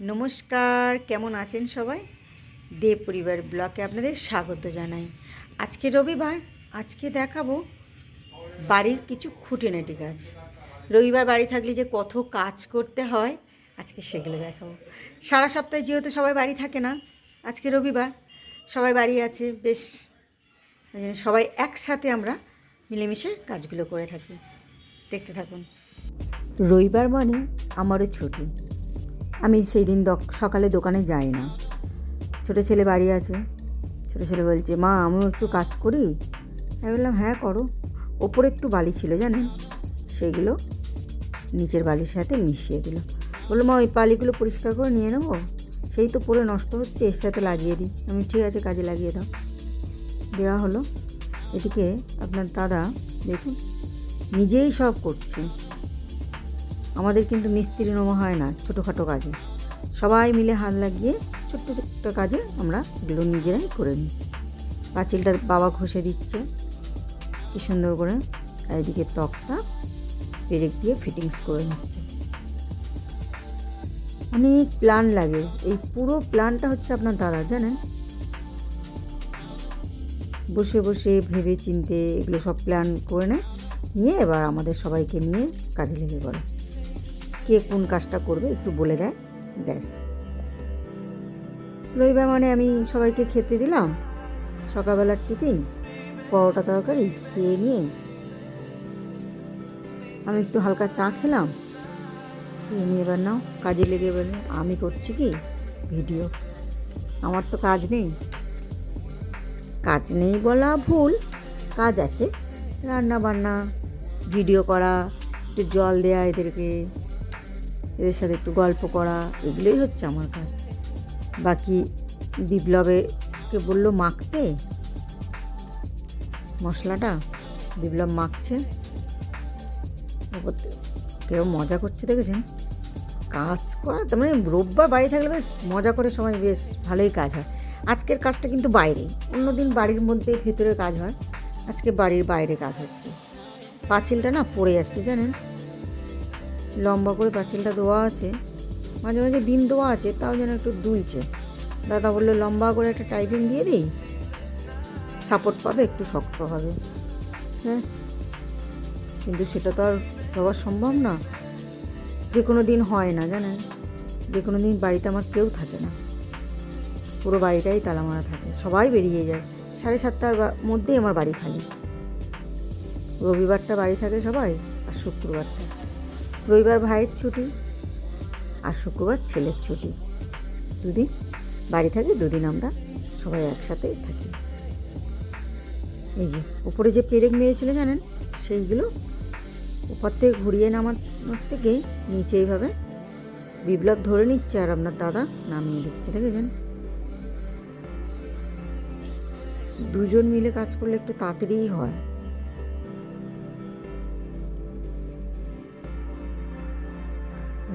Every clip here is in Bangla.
নমস্কার, কেমন আছেন সবাই? দেব পরিবার ব্লকে আপনাদের স্বাগত জানাই। আজকে রবিবার, আজকে দেখাবো বাড়ির কিছু খুঁটিনাটি কাজ রবিবার বাড়ি থাকলে যে কত কাজ করতে হয়, আজকে সেগুলো দেখাবো। সারা সপ্তাহে যেহেতু সবাই বাড়ি থাকে না, আজকে রবিবার, সবাই বাড়ি আছে, বেশ সবাই একসাথে আমরা মিলেমিশে কাজগুলো করে থাকি। দেখতে থাকুন। রবিবার মানে আমারও ছুটি। আমি সেই দিন সকালে দোকানে যাই না। ছোটো ছেলে বাড়ি আছে। ছোটো ছেলে বলছে, মা, আমিও একটু কাজ করি। আমি বললাম হ্যাঁ করো। ওপরে একটু বালি ছিল, জানেন? সেগুলো নিচের বালির সাথে মিশিয়ে দিল। বলল, মা, ওই বালিগুলো পরিষ্কার করে নিয়ে নেব? সেই তো পরে নষ্ট হচ্ছে, এর সাথে লাগিয়ে দিই। আমি, ঠিক আছে, কাজে লাগিয়ে দাও। দেওয়া হলো। এদিকে আপনার দাদা, দেখুন, নিজেই সব করছে। আমাদের কিন্তু মিস্ত্রি নোমা হয় না, ছোটোখাটো কাজে। সবাই মিলে হাত লাগিয়ে ছোট্ট ছোট্ট কাজে আমরা এগুলো নিজেরাই করে নিই। পাঁচিলটা বাবা ঘষে দিচ্ছে। কি সুন্দর করে এদিকে ত্বকটা পেরেক দিয়ে ফিটিংস করে নিচ্ছে। অনেক প্ল্যান লাগে। এই পুরো প্ল্যানটা হচ্ছে আপনার দাদা, জানেন? বসে বসে ভেবে চিনতে এগুলো সব প্ল্যান করে নেয়। নিয়ে এবার আমাদের সবাইকে নিয়ে কাজে লেগে পড়ে। কে কোন কাজটা করবে একটু বলে দেয়। ব্যাস। রবিবার মানে আমি সবাইকে খেতে দিলাম। সকালবেলার টিফিন, পরোটা তরকারি, খেয়ে নিয়ে আমি একটু হালকা চা খেলাম। খেয়ে নিয়ে এবার নাও, কাজে লেগে এবার আমি করছি কি? ভিডিও। আমার তো কাজ নেই। কাজ নেই বলা ভুল। কাজ আছে। রান্না বান্না ভিডিও করা, একটু জল দেওয়া এদেরকে। এদের সাথে একটু গল্প করা, এগুলোই হচ্ছে আমার কাজ। বাকি বিপ্লবে কে বলল মাখতে, মশলাটা বিপ্লব মাখছে। কেউ মজা করছে, দেখেছেন? কাজ করা, তার মানে রোববার বাড়ি থাকলে বেশ মজা করে সবাই বেশ ভালোই কাজ হয়। আজকের কাজটা কিন্তু বাইরে অন্যদিন বাড়ির মধ্যে ভেতরে কাজ হয়, আজকে বাড়ির বাইরে কাজ হচ্ছে। পাঁচিলটা না পড়ে যাচ্ছে, জানেন? লম্বা করে পাঁচিলটা দেওয়া আছে। মাঝে মাঝে ডিম দেওয়া আছে, তাও যেন একটু দুলছে। দাদা বলল, লম্বা করে একটা টাইপিং দিয়ে দিই সাপোর্ট পাবে, একটু শক্ত হবে। ব্যাস। কিন্তু সেটা তো আর দেওয়া সম্ভব না। যে কোনো দিন হয় না, জানেন? যে কোনো দিন বাড়িতে আমার কেউ থাকে না। পুরো বাড়িটাই তালা মারা থাকে, সবাই বেরিয়ে যায়। সাড়ে সাতটার মধ্যেই আমার বাড়ি খালি। রবিবারটা বাড়ি থাকে সবাই, আর শুক্রবারটা। রবিবার ভাইয়ের ছুটি আর শুক্রবার ছেলের ছুটি। দুদিন বাড়ি থাকি, দুদিন আমরা সবাই একসাথে থাকি। এই যে, উপরে যে পেরেক মেরেছিল জানেন, সেইগুলো উপর থেকে ঘুরিয়ে নামার থেকে নিচে এইভাবে বিপ্লব ধরে নিচ্ছে আর আপনার দাদা নামিয়ে দিচ্ছে, দেখেছেন? দুজন মিলে কাজ করলে একটু তাড়াতাড়িই হয়।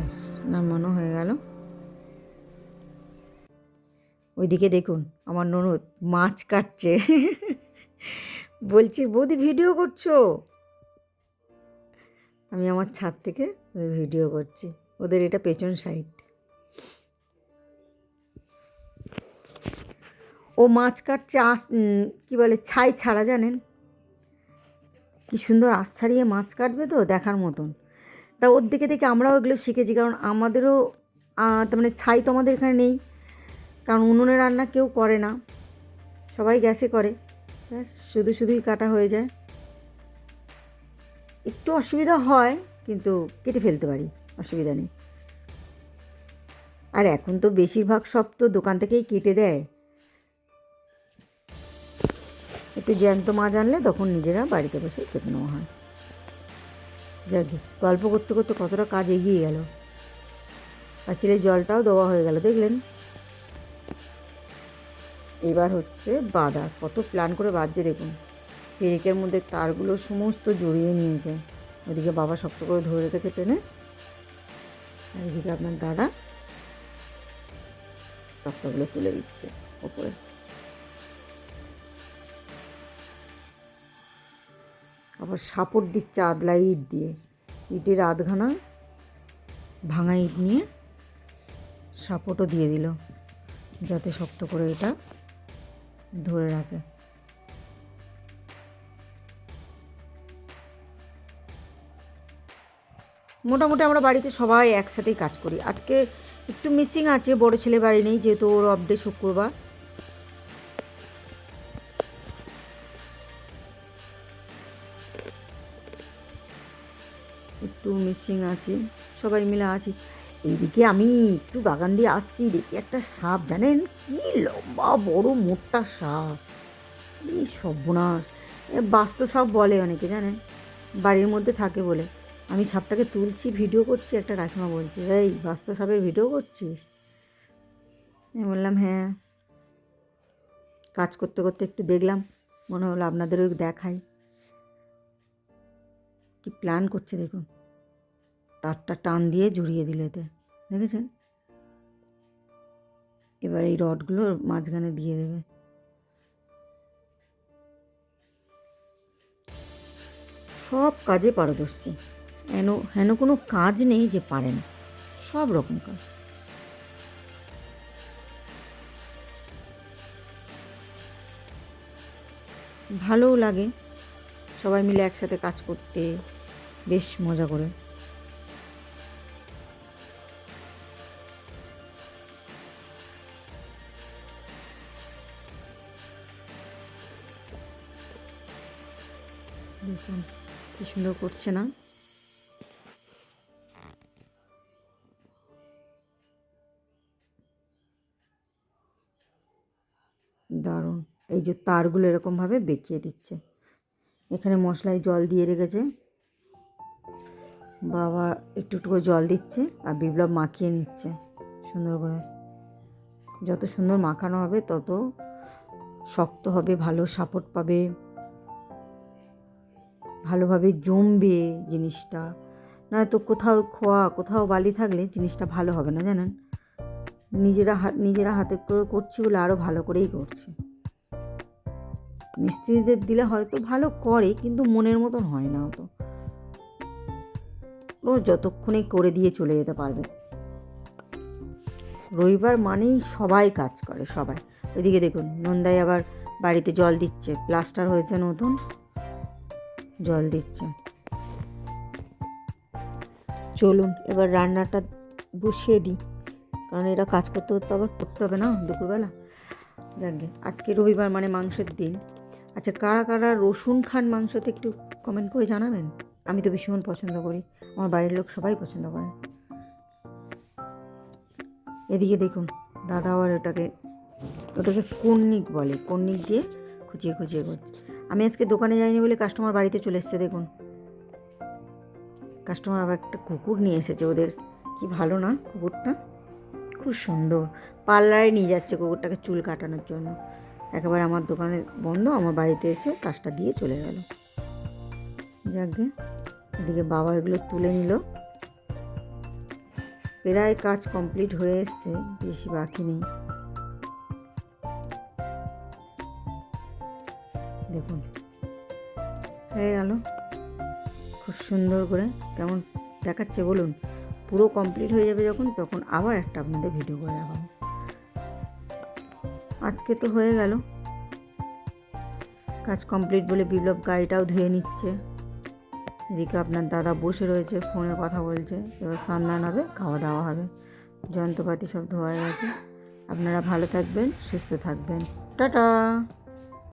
ব্যাস নামানো হয়ে গেল। ওইদিকে দেখুন, আমার ননদ মাছ কাটছে। বলছি, বৌদি ভিডিও করছ? আমি আমার ছাদ থেকে ভিডিও করছি। ওদের এটা পেছন সাইড ও মাছ কাটছে, আস কি বলে, ছাই ছাড়া জানেন? কি সুন্দর আশ ছাড়িয়ে মাছ কাটবে তো, দেখার মতন। তা ওর দিকে দেখে আমরাও এগুলো শিখেছি, কারণ আমাদেরও তার মানে ছাই তো আমাদের এখানে নেই। কারণ উনুনে রান্না কেউ করে না। সবাই গ্যাসে করে। ব্যাস, শুধু শুধুই কাটা হয়ে যায়। একটু অসুবিধা হয়, কিন্তু কেটে ফেলতে পারি, অসুবিধা নেই। আর এখন তো বেশিরভাগ সব তো দোকান থেকেই কেটে দেয়। একটু জ্যান্ত মাছ আনলে তখন নিজেরা বাড়িতে বসে কেটে নেওয়া হয়। যাকে গল্প করতে করতে কতটা কাজ এগিয়ে গেল। আর ছেলে জলটাও দেওয়া হয়ে গেল, দেখলেন? এবার হচ্ছে বাঁধা, কত প্ল্যান করে বাঁধছে দেখুন। পেরেকের মধ্যে তারগুলো সমস্ত জড়িয়ে নিয়েছে। ওদিকে বাবা শক্ত করে ধরে রেখেছে টেনে। আর এদিকে আপনার দাদা তক্তাগুলো তুলে দিচ্ছে ওপরে। আবার সাপোর্ট দিচ্ছে আদলা ইট দিয়ে। ইটের আধখানা ভাঙা ইট নিয়ে সাপোর্টও দিয়ে দিল, যাতে শক্ত করে এটা ধরে রাখে। মোটামুটি আমরা বাড়িতে সবাই একসাথেই কাজ করি। আজকে একটু মিসিং আছে, বড় ছেলে বাড়ি নেই, যেহেতু ওর অফডে শুক্রবার। একটু মিসিং আছে, সবাই মিলে আছি। এইদিকে আমি একটু বাগান দিয়ে আসছি, দেখি একটা সাপ, জানেন কি লম্বা বড় মোটা সাপ। এই সর্বনাশ। বাস্তু সাপ বলে অনেকে, জানেন? বাড়ির মধ্যে থাকে বলে। আমি সাপটাকে তুলছি, ভিডিও করছি, একটা কাকিমা বলছে, এই, বাস্তু সাপের ভিডিও করছিস? আমি বললাম হ্যাঁ। কাজ করতে করতে একটু দেখলাম, মনে হলো আপনাদেরও দেখাই। কি প্ল্যান করছে দেখুন। তারটা টান দিয়ে জড়িয়ে দিল এতে, দেখেছেন? এবার এই রডগুলো মাঝখানে দিয়ে দেবে। সব কাজে পারদর্শী। হেন হেন কোনো কাজ নেই যে পারে না। সব রকম কাজ। ভালোও লাগে। সবাই মিলে একসাথে কাজ করতে বেশ মজা করে। দেখুন, কি সুন্দর করছে না। দারুণ। এই যে তারগুলো এরকমভাবে বেঁকিয়ে দিচ্ছে। এখানে মশলায় জল দিয়ে রেখেছে। বাবা একটু একটু করে জল দিচ্ছে আর বিপ্লব মাখিয়ে নিচ্ছে সুন্দর করে। যত সুন্দর মাখানো হবে তত শক্ত হবে, ভালো সাপোর্ট পাবে, ভালোভাবে জমবে জিনিসটা। না নয়তো কোথাও খোয়া, কোথাও বালি থাকলে জিনিসটা ভালো হবে না, জানেন? নিজেরা হাত, নিজেরা হাতে করে করছি বলে আরও ভালো করেই করছি। মিস্ত্রিদের দিলে হয়তো ভালো করে, কিন্তু মনের মতন হয় না অত। ও যতক্ষণে করে দিয়ে চলে যেতে পারবে। রবিবার মানেই সবাই কাজ করে, সবাই। ওইদিকে দেখুন, নন্দাই আবার বাড়িতে জল দিচ্ছে, প্লাস্টার হয়েছে নতুন, জল দিচ্ছে। চলুন, এবার রান্নাটা বসিয়ে দিই, কারণ এটা কাজ করতে করতে আবার করতে হবে না, দুপুরবেলা? যাকে আজকে রবিবার মানে মাংসের দিন। আচ্ছা কারা কারা রসুন খান মাংসতে একটু কমেন্ট করে জানাবেন? আমি তো ভীষণ পছন্দ করি। আমার বাড়ির লোক সবাই পছন্দ করে। এদিকে দেখুন দাদা আবার ওটাকে ওটাকে কন্নিক বলে। কন্নিক দিয়ে খুঁচিয়ে খুঁচিয়ে করছে। আমি আজকে দোকানে যাইনি বলে কাস্টমার বাড়িতে চলে এসছে, দেখুন। কাস্টমার আবার একটা কুকুর নিয়ে এসেছে ওদের। কি ভালো না কুকুরটা? খুব সুন্দর। পার্লারে নিয়ে যাচ্ছে কুকুরটাকে চুল কাটানোর জন্য। একেবারে আমার দোকানে বন্ধ, আমার বাড়িতে এসে কাজটা দিয়ে চলে গেল। যাকে এদিকে বাবা এগুলো তুলে নিল। প্রায় কাজ কমপ্লিট হয়ে এসছে, বেশি বাকি নেই। দেখুন, হয়ে গেল। খুব সুন্দর করে, কেমন দেখাচ্ছে বলুন? পুরো কমপ্লিট হয়ে যাবে যখন, তখন আবার একটা আপনাদের ভিডিও করে দেখাবো। আজকে তো হয়ে গেল। কাজ কমপ্লিট বলে বিপ্লব গাড়িটাও ধুয়ে নিচ্ছে। এদিকে আপনার দাদা বসে রয়েছে, ফোনে কথা বলছে। এবার স্নান হবে, খাওয়া দাওয়া হবে। যন্ত্রপাতি সব ধোয়া গেছে। আপনারা ভালো থাকবেন, সুস্থ থাকবেন। টাটা!